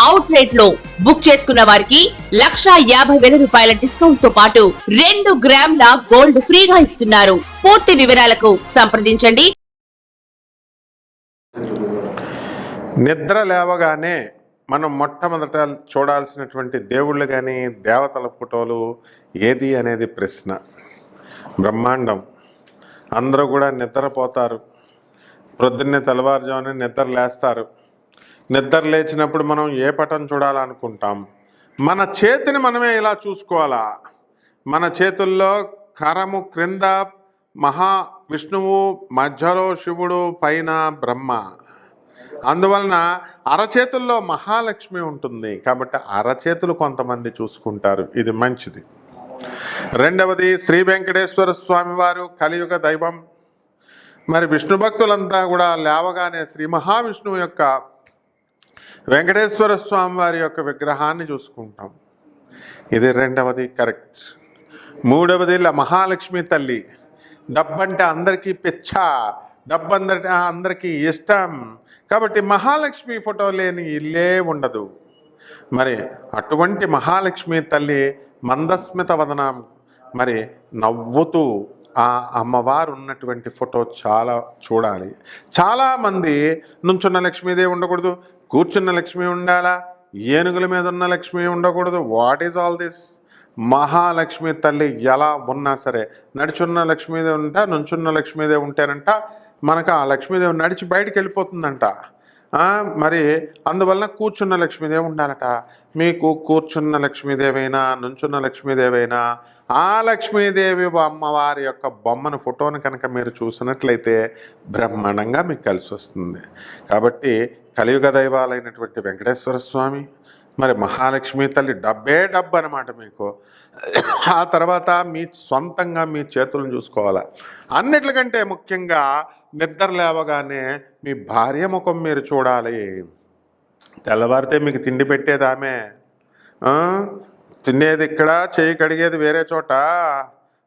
అవుట్లెట్లో book చేసుకున్న వారికి లక్షా యాభై వేల రూపాయల డిస్కౌంట్తో పాటు రెండు గ్రాముల గోల్డ్ ఫ్రీగా ఇస్తున్నారు. పూర్తి వివరాలకు సంప్రదించండి. నిద్ర లేవగానే మనం మొట్టమొదట చూడాల్సినటువంటి దేవుళ్ళు కానీ దేవతల ఫోటోలు ఏది అనేది ప్రశ్న. బ్రహ్మాండం. అందరూ కూడా నిద్రపోతారు. ప్రొద్దున్నే తెల్లవారుజామున నిద్ర లేస్తారు. నిద్ర లేచినప్పుడు మనం ఏ పటం చూడాలనుకుంటాం? మన చేతిని మనమే ఇలా చూసుకోవాలా? మన చేతుల్లో కరము క్రింద మహా విష్ణువు మధ్యలో శివుడు పైన బ్రహ్మ. అందువలన అరచేతుల్లో మహాలక్ష్మి ఉంటుంది. కాబట్టి అరచేతులు కొంతమంది చూసుకుంటారు. ఇది మంచిది. రెండవది శ్రీ వెంకటేశ్వర స్వామి వారు కలియుగ దైవం. మరి విష్ణు భక్తులంతా కూడా లేవగానే శ్రీ మహావిష్ణువు యొక్క వెంకటేశ్వర స్వామి వారి యొక్క విగ్రహాన్ని చూసుకుంటాం. ఇది రెండవది కరెక్ట్. మూడవది మహాలక్ష్మి తల్లి. డబ్బంటే అందరికీ పిచ్చ డబ్బు అందరి అందరికీ ఇష్టం. కాబట్టి మహాలక్ష్మి ఫోటో లేని ఇల్లే ఉండదు. మరి అటువంటి మహాలక్ష్మి తల్లి మందస్మిత వదనం మరి నవ్వుతూ ఆ అమ్మవారు ఉన్నటువంటి ఫోటో చాలా చూడాలి. చాలామంది నుంచున్న లక్ష్మీదేవి ఉండకూడదు. కూర్చున్న లక్ష్మి ఉండాలా? ఏనుగుల మీద ఉన్న లక్ష్మి ఉండకూడదు. What is all this Mahalakshmi తల్లి ఎలా ఉన్నా సరే నడుచున్న లక్ష్మీదేవి ఉంటా నుంచున్న లక్ష్మీదేవి ఉంటేనంట మనకు ఆ లక్ష్మీదేవి నడిచి బయటికి వెళ్ళిపోతుందంట. మరి అందువలన కూర్చున్న లక్ష్మీదేవి ఉండాలట. మీకు కూర్చున్న లక్ష్మీదేవైనా నుంచున్న లక్ష్మీదేవైనా ఆ లక్ష్మీదేవి అమ్మవారి యొక్క బొమ్మను ఫోటోను కనుక మీరు చూసినట్లయితే బ్రహ్మాండంగా మీకు కలిసి వస్తుంది. కాబట్టి కలియుగ దైవాలైనటువంటి వెంకటేశ్వర స్వామి మరి మహాలక్ష్మి తల్లి డబ్బే డబ్బు అనమాట మీకు. ఆ తర్వాత మీ సొంతంగా మీ చేతులను చూసుకోవాలి. అన్నిటికంటే ముఖ్యంగా నిద్ర లేవగానే మీ భార్య ముఖం మీరు చూడాలి. తెల్లవారితే మీకు తిండి పెట్టేది ఆమె తినేది ఇక్కడ చేయి కడిగేది వేరే చోట.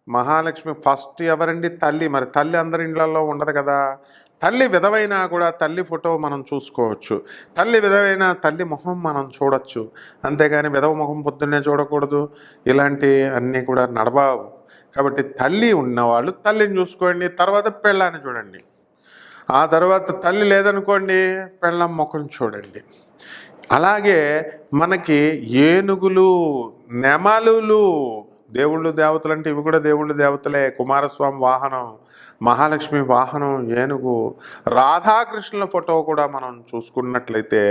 మహాలక్ష్మి ఫస్ట్ ఎవరండి? తల్లి. మరి తల్లి అందరి ఇళ్ళల్లో ఉండదు కదా. తల్లి విధవైనా కూడా తల్లి ఫోటో మనం చూసుకోవచ్చు. తల్లి విధవైన తల్లి ముఖం మనం చూడొచ్చు. అంతేగాని విధవ ముఖం పొద్దున్నే చూడకూడదు. ఇలాంటి అన్నీ కూడా నడవావు. కాబట్టి తల్లి ఉన్నవాళ్ళు తల్లిని చూసుకోండి. తర్వాత పెళ్ళాన్ని చూడండి. ఆ తర్వాత తల్లి లేదనుకోండి పెళ్ళం ముఖం చూడండి. అలాగే మనకి ఏనుగులు నెమలులు దేవుళ్ళు దేవతలు అంటే ఇవి కూడా దేవుళ్ళు దేవతలే కుమారస్వామి వాహనం మహాలక్ష్మి వాహనం ఏనుగు రాధాకృష్ణుల ఫోటో కూడా మనం చూసుకున్నట్లయితే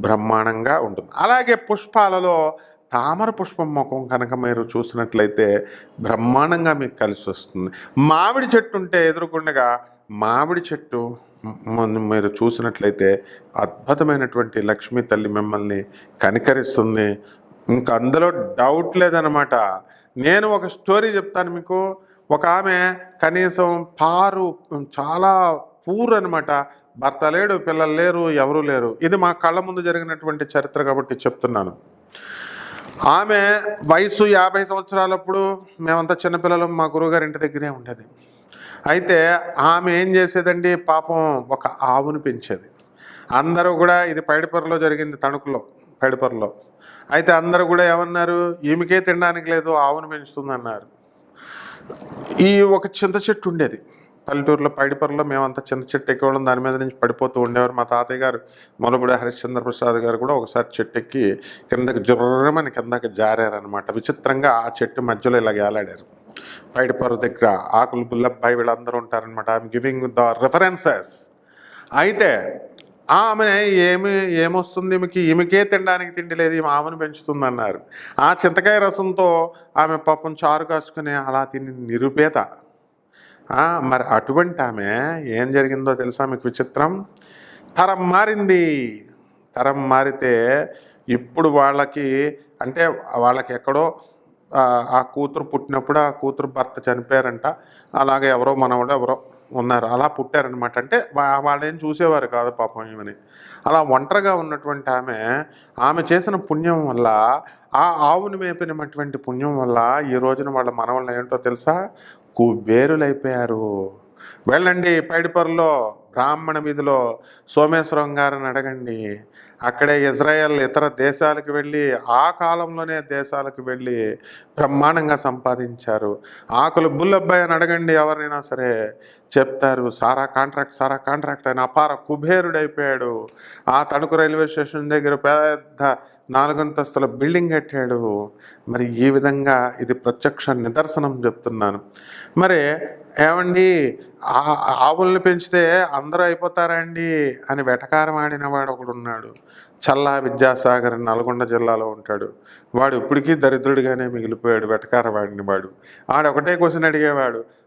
బ్రహ్మాండంగా ఉంటుంది. అలాగే పుష్పాలలో తామర పుష్పం ముఖం కనుక మీరు చూసినట్లయితే బ్రహ్మాండంగా మీకు కలిసి వస్తుంది. మామిడి చెట్టు ఉంటే ఎదురుకుండగా మామిడి చెట్టు మీరు చూసినట్లయితే అద్భుతమైనటువంటి లక్ష్మీ తల్లి మిమ్మల్ని కనికరిస్తుంది. ఇంకా అందులో డౌట్ లేదనమాట నేను ఒక స్టోరీ చెప్తాను మీకు. ఒక ఆమె కనీసం పారు చాలా పూర్ అనమాట భర్త లేడు పిల్లలు లేరు ఎవరు లేరు. ఇది మా కళ్ళ ముందు జరిగినటువంటి చరిత్ర కాబట్టి చెప్తున్నాను. ఆమె వయసు యాభై సంవత్సరాలప్పుడు మేమంతా చిన్నపిల్లలు మా గురువుగారి ఇంటి దగ్గరే ఉండేది. అయితే ఆమె ఏం చేసేదండి? పాపం ఒక ఆవును పెంచేది. అందరూ కూడా ఇది పైడిపొరలో జరిగింది తణుకులో పైడిపొరలో అయితే అందరూ కూడా ఏమన్నారు? ఈమెకే తినడానికి లేదు ఆవును పెంచుతుందన్నారు. ఈ ఒక చింత చెట్టు ఉండేది. పల్లెటూరులో పైడిపొరలో మేమంతా చింత చెట్టు ఎక్కేవాళ్ళం. దాని మీద నుంచి పడిపోతూ ఉండేవారు. మా తాతయ్య గారు మొలబుడి హరిశ్చంద్ర ప్రసాద్ గారు కూడా ఒకసారి చెట్టు ఎక్కి కిందకి జుర్రమని కిందకి జారారనమాట విచిత్రంగా ఆ చెట్టు మధ్యలో ఇలా గేలాడారు. పైడిపొర దగ్గర ఆకులు బుల్లబ్బాయి వీళ్ళందరూ ఉంటారనమాట ఐఎమ్ గివింగ్ ద రిఫరెన్సెస్ అయితే ఆమె ఏమి ఏమొస్తుంది? ఈమెకి ఈమెకే తినడానికి తిండి లేదు ఈమె ఆమెను పెంచుతుందన్నారు. ఆ చింతకాయ రసంతో ఆమె పాపం చారు కాసుకుని అలా తిని నిరుపేత. మరి అటువంటి ఆమె ఏం జరిగిందో తెలుసా మీకు విచిత్రం? తరం మారింది. తరం మారితే ఇప్పుడు వాళ్ళకి అంటే వాళ్ళకి ఎక్కడో ఆ కూతురు పుట్టినప్పుడు ఆ కూతురు భర్త చనిపోయారంట. అలాగే ఎవరో మనవడు ఎవరో ఉన్నారు. అలా పుట్టారనమాట అంటే వాళ్ళేం చూసేవారు కాదు పాపం ఈమెని. అలా ఒంటరిగా ఉన్నటువంటి ఆమె ఆమె చేసిన పుణ్యం వల్ల ఆ ఆవును మేపినటువంటి పుణ్యం వల్ల ఈ రోజున వాళ్ళ మనవళ్ళు ఏంటో తెలుసా? కుబేరులైపోయారు వెళ్ళండి పైడిపర్లో బ్రాహ్మణ వీధిలో సోమేశ్వరం గారిని అడగండి. అక్కడే ఇజ్రాయెల్ ఇతర దేశాలకు వెళ్ళి ఆ కాలంలోనే దేశాలకు వెళ్ళి బ్రహ్మాండంగా సంపాదించారు. ఆకులు బుల్లబ్బాయి అని అడగండి ఎవరినైనా సరే. చెప్తారు సారా కాంట్రాక్ట్ సారా కాంట్రాక్ట్ అని అపార కుబేరుడైపోయాడు. ఆ తణుకు రైల్వే స్టేషన్ దగ్గర పెద్ద నాలుగంతస్తుల బిల్డింగ్ కట్టాడు. మరి ఈ విధంగా ఇది ప్రత్యక్ష నిదర్శనం చెప్తున్నాను. మరి ఏమండి? ఆ- ఆవుల్ని పెంచితే అందరూ అయిపోతారండి అని వెటకారం ఆడినవాడు ఒకడు ఉన్నాడు. చల్లా విద్యాసాగర్ నల్గొండ జిల్లాలో ఉంటాడు. వాడు ఇప్పటికీ దరిద్రుడిగానే మిగిలిపోయాడు వెటకారవాడిని వాడు. ఆడు ఒకటే క్వశ్చన్ అడిగేవాడు.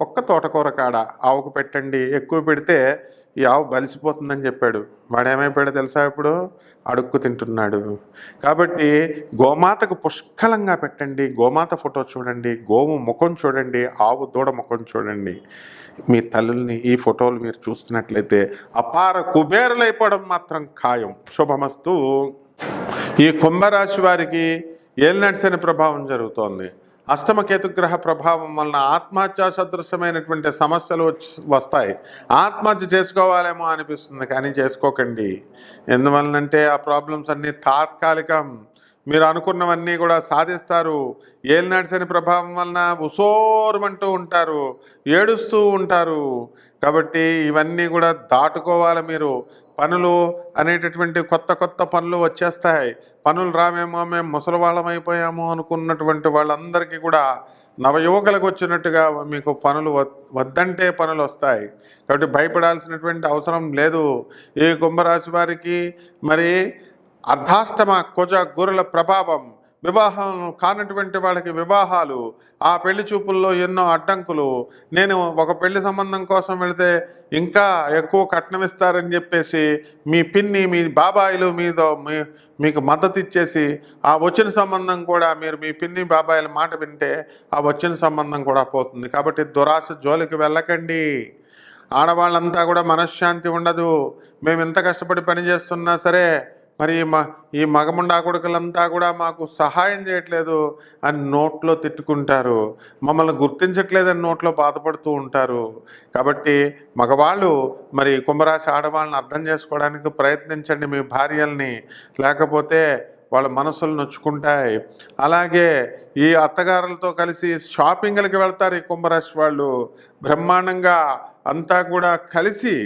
ఒక్క తోటకూర కాడ ఆవుకు పెట్టండి ఎక్కువ పెడితే ఈ ఆవు బలిసిపోతుందని చెప్పాడు. వాడు తెలుసా ఇప్పుడు? అడుక్కు తింటున్నాడు. కాబట్టి గోమాతకు పుష్కలంగా పెట్టండి గోమాత ఫోటో చూడండి గోవు ముఖం చూడండి ఆవు దూడ ముఖం చూడండి. మీ తల్లుల్ని ఈ ఫోటోలు మీరు చూస్తున్నట్లయితే అపార కుబేరులైపోవడం మాత్రం ఖాయం. శుభమస్తు. ఈ కుంభరాశి వారికి ఏలినడిసని ప్రభావం జరుగుతోంది. అష్టమ కేతుగ్రహ ప్రభావం వలన ఆత్మహత్య సదృశమైనటువంటి సమస్యలు వస్తాయి. ఆత్మహత్య చేసుకోవాలేమో అనిపిస్తుంది కానీ చేసుకోకండి. ఎందువలనంటే ఆ ప్రాబ్లమ్స్ అన్నీ తాత్కాలికం. మీరు అనుకున్నవన్నీ కూడా సాధిస్తారు. ఏలినాడిసని ప్రభావం వలన ఉసోరమంటూ ఉంటారు ఏడుస్తూ ఉంటారు. కాబట్టి ఇవన్నీ కూడా దాటుకోవాలి మీరు. పనులు అనేటటువంటి కొత్త కొత్త పనులు వచ్చేస్తాయి. పనులు రామేమో మేము ముసలివాళ్ళం అయిపోయాము అనుకున్నటువంటి వాళ్ళందరికీ కూడా నవయువకులకు వచ్చినట్టుగా మీకు పనులు వద్- వద్దంటే పనులు వస్తాయి. కాబట్టి భయపడాల్సినటువంటి అవసరం లేదు. ఈ కుంభరాశి వారికి మరి అర్ధాష్టమ కుజ గురుల ప్రభావం వివాహం కానటువంటి వాళ్ళకి వివాహాలు ఆ పెళ్ళి చూపుల్లో ఎన్నో అడ్డంకులు. నేను ఒక పెళ్ళి సంబంధం కోసం వెళితే ఇంకా ఎక్కువ కట్నం ఇస్తారని చెప్పేసి మీ పిన్ని మీ బాబాయిలు మీద మీ మీకు మద్దతు ఇచ్చేసి ఆ వచ్చిన సంబంధం కూడా మీరు మీ పిన్ని బాబాయిల మాట వింటే ఆ వచ్చిన సంబంధం కూడా పోతుంది. కాబట్టి దురాశ జోలికి వెళ్ళకండి. ఆడవాళ్ళంతా కూడా మనశ్శాంతి ఉండదు. మేము ఎంత కష్టపడి పని చేస్తున్నా సరే మరి ఈ మ ఈ మగముండా కొడుకులంతా కూడా మాకు సహాయం చేయట్లేదు అని నోట్లో తిట్టుకుంటారు. మమ్మల్ని గుర్తించట్లేదని నోట్లో బాధపడుతూ ఉంటారు. కాబట్టి మగవాళ్ళు మరి కుంభరాశి ఆడవాళ్ళని అర్థం చేసుకోవడానికి ప్రయత్నించండి మీ భార్యల్ని. లేకపోతే వాళ్ళ మనసులు నొచ్చుకుంటాయి. అలాగే ఈ అత్తగారులతో కలిసి షాపింగ్లకి వెళ్తారు ఈ కుంభరాశి వాళ్ళు. బ్రహ్మాండంగా అంతా కూడా కలిసి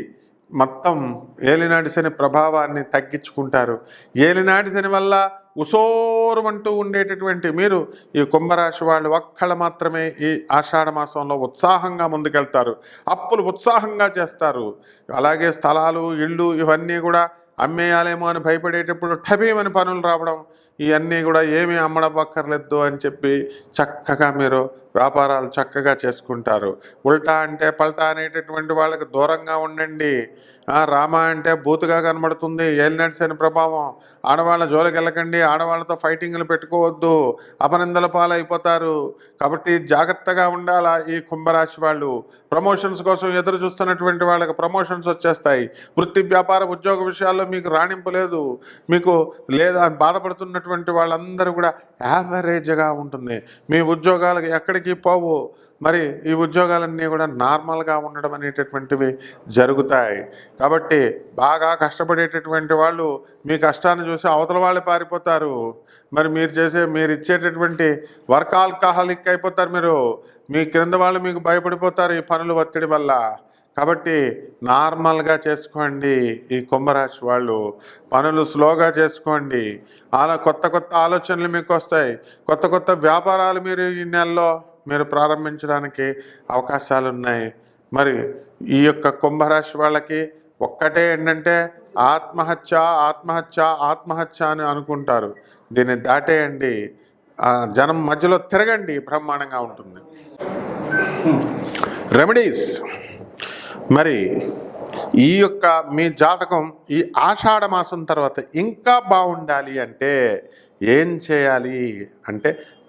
మొత్తం ఏలినాటి శని ప్రభావాన్ని తగ్గించుకుంటారు. ఏలినాటి శని వల్ల ఉసోరమంటూ ఉండేటటువంటి మీరు ఈ కుంభరాశి వాళ్ళు ఒక్కళ్ళు మాత్రమే ఈ ఆషాఢ మాసంలో ఉత్సాహంగా ముందుకెళ్తారు. అప్పులు ఉత్సాహంగా చేస్తారు. అలాగే స్థలాలు ఇళ్ళు ఇవన్నీ కూడా అమ్మేయాలేమో అని భయపడేటప్పుడు టబీమని పనులు రావడం ఇవన్నీ కూడా ఏమీ అమ్మడబక్కర్లేదు అని చెప్పి చక్కగా మీరు వ్యాపారాలు చక్కగా చేసుకుంటారు. ఉల్టా అంటే పల్టా అనేటటువంటి వాళ్ళకి దూరంగా ఉండండి. రామ అంటే బూతుగా కనబడుతుంది. ఏలినట్స్ అని ప్రభావం. ఆడవాళ్ళ జోలికి వెళ్ళకండి. ఆడవాళ్ళతో ఫైటింగ్లు పెట్టుకోవద్దు. అపనిందల పాలైపోతారు. కాబట్టి జాగ్రత్తగా ఉండాలా ఈ కుంభరాశి వాళ్ళు? ప్రమోషన్స్ కోసం ఎదురు చూస్తున్నటువంటి వాళ్ళకి ప్రమోషన్స్ వచ్చేస్తాయి. వృత్తి వ్యాపార ఉద్యోగ విషయాల్లో మీకు రాణింపు లేదు. మీకు లేదా బాధపడుతున్నటువంటి వాళ్ళందరూ కూడా యావరేజ్గా ఉంటుంది. మీ ఉద్యోగాలకు ఎక్కడికి పోవు. మరి ఈ ఉద్యోగాలన్నీ కూడా నార్మల్గా ఉండడం అనేటటువంటివి జరుగుతాయి. కాబట్టి బాగా కష్టపడేటటువంటి వాళ్ళు మీ కష్టాన్ని చూసి అవతల వాళ్ళు పారిపోతారు. మరి మీరు చేసే మీరు ఇచ్చేటటువంటి వర్క్ ఆల్కహాలిక్ అయిపోతారు మీరు. మీ క్రింద వాళ్ళు మీకు భయపడిపోతారు ఈ పనుల ఒత్తిడి వల్ల. కాబట్టి నార్మల్గా చేసుకోండి ఈ కుంభరాశి వాళ్ళు. పనులు స్లోగా చేసుకోండి. అలా కొత్త కొత్త ఆలోచనలు మీకు వస్తాయి. కొత్త కొత్త వ్యాపారాలు మీరు ఈ నెలలో మీరు ప్రారంభించడానికి అవకాశాలు ఉన్నాయి మరి ఈ యొక్క కుంభరాశి వాళ్ళకి ఒక్కటే ఏంటంటే ఆత్మహత్య ఆత్మహత్య ఆత్మహత్య అని అనుకుంటారు. దీన్ని దాటేయండి. జనం మధ్యలో తిరగండి. బ్రహ్మాండంగా ఉంటుంది. రెమెడీస్. మరి ఈ యొక్క మీ జాతకం ఈ ఆషాఢ మాసం తర్వాత ఇంకా బాగుండాలి అంటే ఏం చేయాలి? అంటే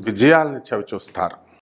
విజయాల్ని చవిచూస్తారు.